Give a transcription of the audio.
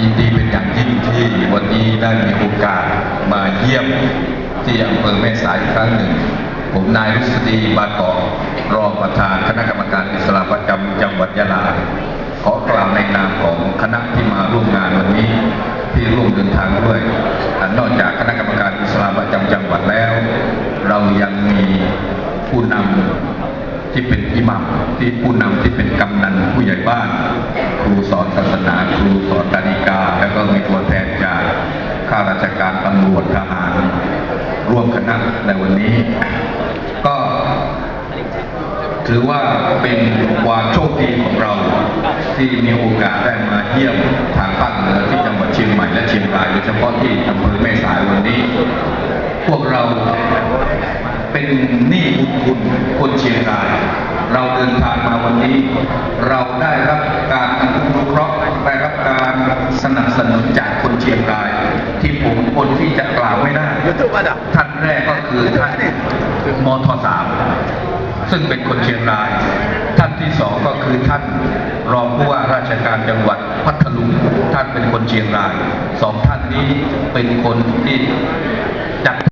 ยินดีเป็นอย่างยิ่งที่วันนี้ได้มีโอกาสมาเยี่ยมที่อำเภอแม่สายอีกครั้งหนึ่ง ผมนายรุษฎีบานเกาะรองประธานคณะกรรมการอิสลามประจำจังหวัดยะลา ขอกล่าวในนามของคณะที่มาร่วมงานวันนี้ที่ร่วมเดินทางด้วย นอกจากคณะกรรมการอิสลามประจำจังหวัดแล้ว เรายังมีผู้นำที่เป็นอิหมัมที่ผู้นำที่เป็นกำนันผู้ใหญ่บ้าน ครูสอนศาสนาครูสอนการิกาาราชการตำรวจทหารร่วมคณะในวันนี้ ก็ถือว่าเป็นความโชคดีของเราที่มีโอกาสได้มาเยี่ยมทางภาคเหนือที่จังหวัดเชียงใหม่และเชียงรายโดยเฉพาะที่อำเภอแม่สายวันนี้ พวกเราเป็นหนี้บุญคุณคนเชียงราย เราเดินทางมาวันนี้ เราได้รับการอนุเคราะห์ได้รับการสนับสนุนจากคนเชียงราย ที่ผมคนที่จะกล่าวไม่ได้ YouTube ada. ท่านแรกก็คือท่านมทสามซึ่งเป็นคนเชียงราย ท่านที่สองก็คือท่านรองผู้ว่าราชการจังหวัดพัทลุง ท่านเป็นคนเชียงราย สองท่านนี้เป็นคนที่